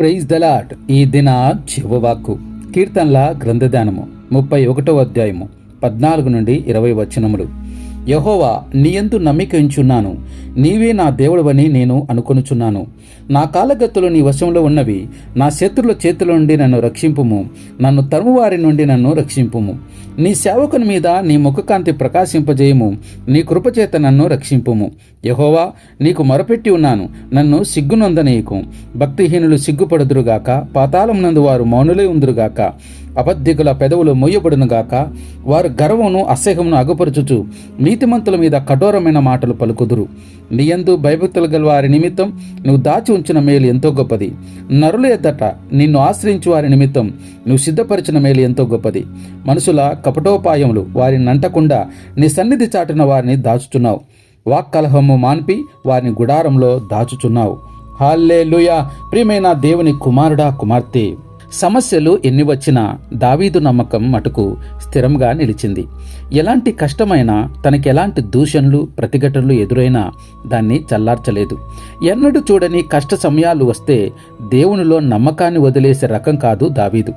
Praise దలాట్ ఈ దిన జీవవాక్కు కీర్తనల గ్రంథదానము ముప్పై ఒకటో అధ్యాయము పద్నాలుగు నుండి ఇరవై వచనములు. యహోవా నీయందు నమ్మిక ఉంచున్నాను. నీవే నా దేవుడవని నేను అనుకొనుచున్నాను. నా కాలగత్తులు నీ వశంలో ఉన్నవి. నా శత్రుల చేతుల నుండి నన్ను రక్షింపుము. నన్ను తరుమువారి నుండి నన్ను రక్షింపుము. నీ సేవకుని మీద నీ ముఖకాంతి ప్రకాశింపజేయము. నీ కృపచేత నన్ను రక్షింపుము. యహోవా నీకు మొరపెట్టి ఉన్నాను. నన్ను సిగ్గునొందనీయకు. భక్తిహీనులు సిగ్గుపడుదురుగాక. పాతాళమునందు వారు మౌనులై ఉందురుగాక. అబద్ధికుల పెదవులు మొయ్యబడునుగాక వారు గర్వమును అసహ్యమును అగుపరచుచు నీతిమంతుల మీద కఠోరమైన మాటలు పలుకుదురు. నీయందు భయభక్తులు గల వారి నిమిత్తం నువ్వు దాచి ఉంచిన మేలు ఎంతో గొప్పది. నరుల ఎద్దట నిన్ను ఆశ్రయించు వారి నిమిత్తం నువ్వు సిద్ధపరిచిన మేలు ఎంతో గొప్పది. మనుషుల కపటోపాయములు వారిని నంటకుండా నీ సన్నిధి చాటున వారిని దాచుచున్నావు. వాక్కలహము మాన్పి వారిని గుడారంలో దాచుచున్నావు. హాల్లే ప్రియమైన దేవుని కుమారుడా కుమార్తె! సమస్యలు ఎన్ని వచ్చినా దావీదు నమ్మకం మటుకు స్థిరంగా నిలిచింది. ఎలాంటి కష్టమైనా తనకి ఎలాంటి దూషణలు ప్రతిఘటనలు ఎదురైనా దాన్ని చల్లార్చలేదు. ఎన్నడూ చూడని కష్ట సమయాలు వస్తే దేవునిలో నమ్మకాన్ని వదిలేసే రకం కాదు దావీదు.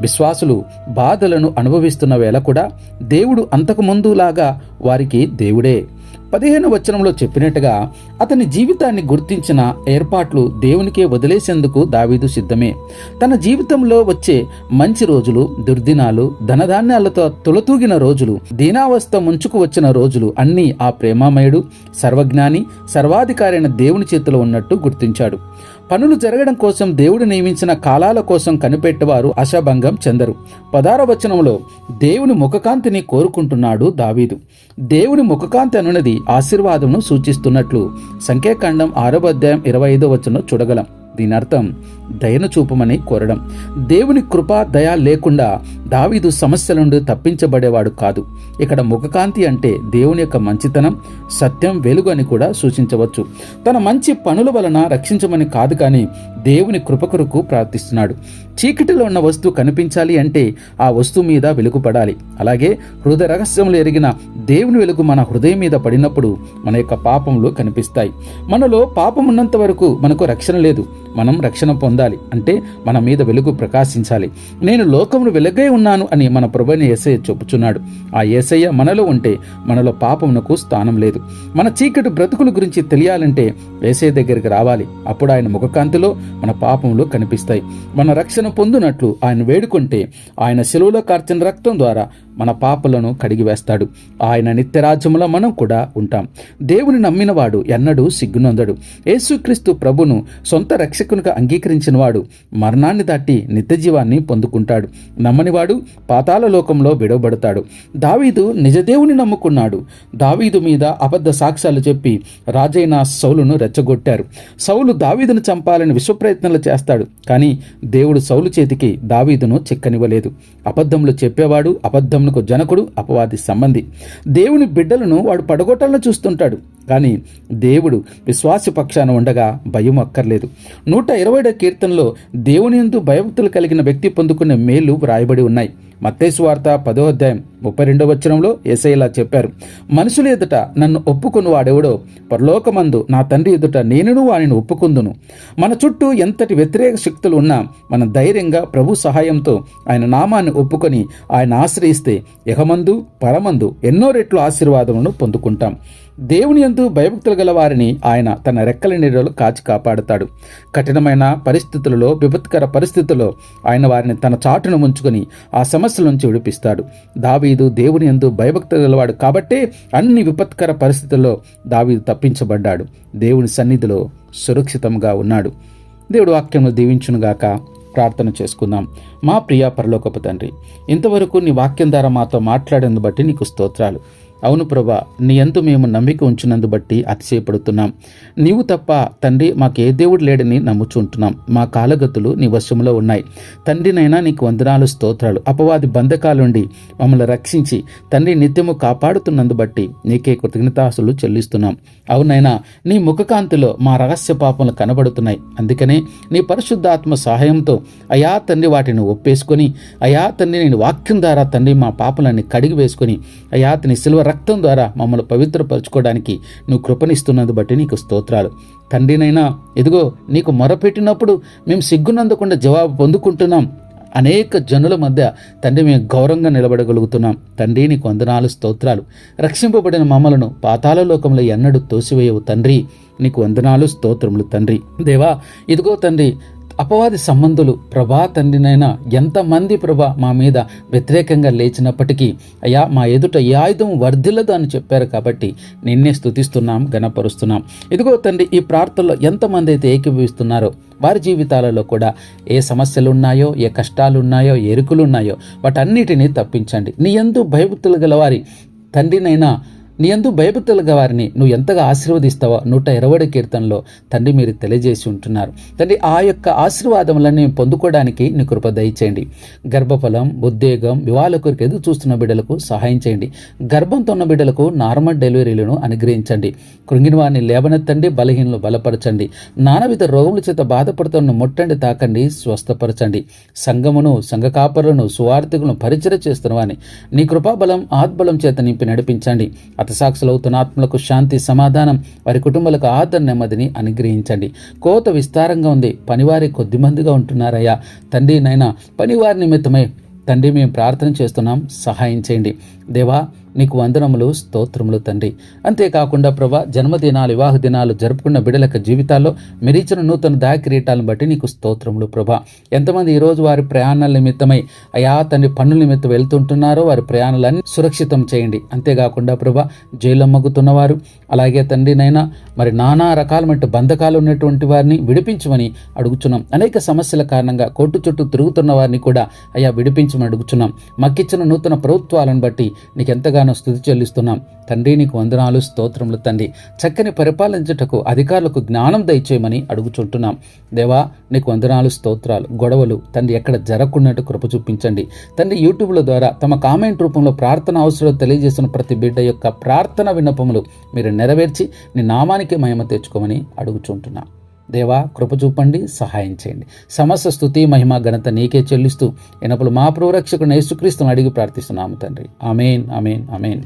విశ్వాసులు బాధలను అనుభవిస్తున్న వేళ కూడా దేవుడు అంతకుముందులాగా వారికి దేవుడే. పదిహేను వచనంలో చెప్పినట్టుగా అతని జీవితాన్ని గుర్తించిన ఏర్పాట్లు దేవునికే వదిలేసేందుకు దావీదు సిద్ధమే. తన జీవితంలో వచ్చే మంచి రోజులు దుర్దినాలు ధనధాన్యాలతో తులతూగిన రోజులు దీనావస్థ ముంచుకు వచ్చిన రోజులు అన్నీ ఆ ప్రేమామయుడు సర్వజ్ఞాని సర్వాధికారైన దేవుని చేతిలో ఉన్నట్టు గుర్తించాడు. పనులు జరగడం కోసం దేవుడు నియమించిన కాలాల కోసం కనిపెట్టేవారు అశభంగం చెందరు. పదార వచనంలో దేవుని ముఖకాంతిని కోరుకుంటున్నాడు దావీదు. దేవుని ముఖకాంతి అనున్నది ఆశీర్వాదమును సూచిస్తున్నట్లు సంఖ్యాకాండం ఆరవ అధ్యాయం ఇరవై ఐదో వచనంలో చూడగలం. దీని అర్థం దయను చూపమని కోరడం. దేవుని కృప దయ లేకుండా దావీదు సమస్యల నుండి తప్పించబడేవాడు కాదు. ఇక్కడ ముఖకాంతి అంటే దేవుని యొక్క మంచితనం సత్యం వెలుగు అని కూడా సూచించవచ్చు. తన మంచి పనుల వలన రక్షించమని కాదు కానీ దేవుని కృపకొరకు ప్రార్థిస్తున్నాడు. చీకటిలో ఉన్న వస్తువు కనిపించాలి అంటే ఆ వస్తువు మీద వెలుగుపడాలి. అలాగే హృదయ రహస్యములు ఎరిగిన దేవుని వెలుగు మన హృదయం మీద పడినప్పుడు మన యొక్క పాపములు కనిపిస్తాయి. మనలో పాపం ఉన్నంత వరకు మనకు రక్షణ లేదు. మనం రక్షణ పొందాలి. అంటే మన మీద వెలుగు ప్రకాశించాలి. నేను లోకమును వెలుగై ఉన్నాను అని మన ప్రభుని ఏసయ్య చెప్పుచున్నాడు. ఆ ఏసయ్య మనలో ఉంటే మనలో పాపమునకు స్థానం లేదు. మన చీకటి బ్రతుకుల గురించి తెలియాలంటే ఏసయ్య దగ్గరికి రావాలి. అప్పుడు ఆయన ముఖకాంతిలో మన పాపములు కనిపిస్తాయి. మన రక్షణ పొందునట్లు ఆయన వేడుకుంటే ఆయన సెలవులో కార్చిన రక్తం ద్వారా మన పాపలను కడిగివేస్తాడు ఆయన నిత్యరాజ్యంలో మనం కూడా ఉంటాం. దేవుని నమ్మినవాడు ఎన్నడూ సిగ్గునొందడు. యేసుక్రీస్తు ప్రభును సొంత రక్షకునిగా అంగీకరించిన వాడు మరణాన్ని దాటి నిత్యజీవాన్ని పొందుకుంటాడు. నమ్మనివాడు పాతాల లోకంలో విడవబడతాడు. దావీదు నిజదేవుని నమ్ముకున్నాడు. దావీదు మీద అబద్ధ సాక్ష్యాలు చెప్పి రాజైన సౌలును రెచ్చగొట్టారు. సౌలు దావీదును చంపాలని విశ్వప్రయత్నాలు చేస్తాడు. కానీ దేవుడు సౌలు చేతికి దావీదును చిక్కనివ్వలేదు. అబద్ధములు చెప్పేవాడు అబద్ధం అందుకు జనకుడు అపవాది సంబంధి. దేవుని బిడ్డలను వాడు పడగొట్టాలని చూస్తుంటాడు. కానీ దేవుడు విశ్వాస పక్షాన ఉండగా భయం అక్కర్లేదు. నూట ఇరవై కీర్తనలో దేవుని ఎందు భయభక్తులు కలిగిన వ్యక్తి పొందుకునే మేలు వ్రాయబడి ఉన్నాయి. మత్తేసు వార్త పదో అధ్యాయం ముప్పై రెండో వచనంలో ఏసైలా చెప్పారు. మనుషుల ఎదుట నన్ను ఒప్పుకుని వాడెవడో? పరలోకమందు నా తండ్రి ఎదుట నేనును వాడిని ఒప్పుకుందును. మన చుట్టూ ఎంతటి వ్యతిరేక శక్తులు ఉన్నా మన ధైర్యంగా ప్రభు సహాయంతో ఆయన నామాన్ని ఒప్పుకొని ఆయన ఆశ్రయిస్తే యహమందు పరమందు ఎన్నో రెట్లు ఆశీర్వాదములను పొందుకుంటాం. దేవుని ఎందు భయభక్తులు గల వారిని ఆయన తన రెక్కల నీడలో కాచి కాపాడుతాడు. కఠినమైన పరిస్థితులలో విపత్కర పరిస్థితుల్లో ఆయన వారిని తన చాటును ముంచుకొని ఆ సమస్యల నుంచి విడిపిస్తాడు దావీదు దేవుని ఎందు భయభక్త గలవాడు కాబట్టే అన్ని విపత్కర పరిస్థితుల్లో దావీదు తప్పించబడ్డాడు. దేవుని సన్నిధిలో సురక్షితంగా ఉన్నాడు. దేవుడు వాక్యంలో దీవించునుగాక ప్రార్థన చేసుకుందాం. మా ప్రియ పరలోకపు తండ్రి ఇంతవరకు నీ వాక్యం ద్వారా మాతో మాట్లాడేందు బట్టి నీకు స్తోత్రాలు. అవును ప్రభా నీ ఎందు మేము నమ్మిక ఉంచినందు బట్టి అతిశయపడుతున్నాం. నీవు తప్ప తండ్రి మాకే దేవుడు లేడని నమ్ముచుంటున్నాం. మా కాలగతులు నీ వశంలో ఉన్నాయి. తండ్రినైనా నీకు వందనాలు స్తోత్రాలు అపవాది బంధకాలుండి మమ్మల్ని రక్షించి తండ్రి నిత్యము కాపాడుతున్నందు బట్టి నీకే కృతజ్ఞతాసులు చెల్లిస్తున్నాం. అవునైనా నీ ముఖకాంతిలో మా రహస్య పాపములు కనబడుతున్నాయి. అందుకనే నీ పరిశుద్ధాత్మ సహాయంతో అయా తండ్రి వాటిని ఒప్పేసుకొని అయా తండ్రి నేను వాక్యం ద్వారా తండ్రి మా పాపలన్నీ కడిగి వేసుకొని అయా అతని సిల్వ రక్తం ద్వారా మమ్మల్ని పవిత్రపరచుకోవడానికి నువ్వు కృపనిస్తున్నందు బట్టి నీకు స్తోత్రాలు. తండ్రినైనా ఇదిగో నీకు మొరపెట్టినప్పుడు మేము సిగ్గునందకుండా జవాబు పొందుకుంటున్నాం. అనేక జనుల మధ్య తండ్రి మేము గౌరవంగా నిలబడగలుగుతున్నాం. తండ్రి నీకు వందనాలు స్తోత్రాలు. రక్షింపబడిన మమ్మలను పాతాల లోకంలో ఎన్నడూ తోసివేయవు తండ్రి. నీకు వందనాలు స్తోత్రములు తండ్రి. దేవా ఇదిగో తండ్రి అపవాది సంబంధులు ప్రభా తండ్రినైనా ఎంతమంది ప్రభా మా మీద వ్యతిరేకంగా లేచినప్పటికీ అయ్యా మా ఎదుట ఈ ఆయుధం వర్ధిల్లదు అని చెప్పారు కాబట్టి నిన్నే స్థుతిస్తున్నాం గణపరుస్తున్నాం ఇదిగో తండ్రి ఈ ప్రార్థనలో ఎంతమంది అయితే ఏకీభవిస్తున్నారో వారి జీవితాలలో కూడా ఏ సమస్యలు ఉన్నాయో ఏ కష్టాలు ఉన్నాయో ఏ ఎరుకులు ఉన్నాయో వాటన్నిటినీ తప్పించండి. నీ ఎందు భయభక్తులు గల వారి తండ్రినైనా నీ ఎందు భయభక్తులుగా వారిని నువ్వు ఎంతగా ఆశీర్వదిస్తావో నూట ఇరవై కీర్తనలో తండ్రి మీరు తెలియజేసి ఉంటున్నారు. తండ్రి ఆ యొక్క ఆశీర్వాదములన్నీ పొందుకోవడానికి నీ కృప దయచేయండి. గర్భఫలం ఉద్యోగం వివాహాల కొరకు ఎదురు చూస్తున్న బిడ్డలకు సహాయం చేయండి. గర్భంతో ఉన్న బిడ్డలకు నార్మల్ డెలివరీలను అనుగ్రహించండి. కృంగిన వారిని లేవనెత్తండి బలహీనలు బలపరచండి. నానావిధ రోగముల చేత బాధపడుతున్న ముట్టండి తాకండి స్వస్థపరచండి. సంఘమును సంఘ కాపరులను సువార్థికులను పరిచయ చేస్తున్న వారిని నీ కృపాబలం ఆత్బలం చేత నింపి నడిపించండి. హతసాక్షులవుతున్న ఆత్మలకు శాంతి సమాధానం వారి కుటుంబాలకు ఆదర నెమ్మదిని అనుగ్రహించండి. కోత విస్తారంగా ఉంది. పనివారి కొద్దిమందిగా ఉంటున్నారయ్యా. తండ్రి నైనా పనివారి నిమిత్తమై తండ్రి మేము ప్రార్థన చేస్తున్నాం. సహాయం చేయండి. దేవా నీకు వందనములు స్తోత్రములు తండ్రి. అంతేకాకుండా ప్రభా జన్మదినాలు వివాహ దినాలు జరుపుకున్న బిడలక జీవితాల్లో మీరిచ్చిన నూతన దాకిరీటాలను బట్టి నీకు స్తోత్రములు ప్రభా. ఎంతమంది ఈరోజు వారి ప్రయాణాల నిమిత్తమై అయా తండ్రి పన్నుల నిమిత్తం వెళ్తుంటున్నారో వారి ప్రయాణాలన్నీ సురక్షితం చేయండి. అంతేకాకుండా ప్రభా జైలమ్మగుతున్నవారు మగ్గుతున్నవారు అలాగే తండ్రినైనా మరి నానా రకాలమైన బంధకాలు ఉన్నటువంటి వారిని విడిపించమని అడుగుచున్నాం. అనేక సమస్యల కారణంగా కోర్టు చుట్టూ తిరుగుతున్న వారిని కూడా అయా విడిపించమని అడుగుచున్నాం. మక్కిచ్చిన నూతన ప్రభుత్వాలను బట్టి నీకు ఎంతగానో స్థుతి చెల్లిస్తున్నాం. తండ్రి నీకు వందనాలు స్తోత్రములు తండ్రి. చక్కని పరిపాలించుటకు అధికారులకు జ్ఞానం దయచేయమని అడుగుచుంటున్నాం. దేవా నీకు వందనాలు స్తోత్రాలు గొడవలు తండ్రి ఎక్కడ జరగకున్నట్టు కృప చూపించండి. తండ్రి యూట్యూబ్ల ద్వారా తమ కామెంట్ రూపంలో ప్రార్థన అవసరం తెలియజేస్తున్న ప్రతి బిడ్డ యొక్క ప్రార్థన విన్నపములు మీరు నెరవేర్చి నీ నామానికి మహిమ తెచ్చుకోమని అడుగుచుంటున్నాం. దేవా కృప చూపండి సహాయం చేయండి. సమస్త స్థుతి మహిమ ఘనత నీకే చెల్లిస్తూ ఎనప్పుడు మా ప్రోరక్షకుడు యేసుక్రీస్తుని అడిగి ప్రార్థిస్తున్నాము తండ్రి. అమేన్ అమేన్ అమేన్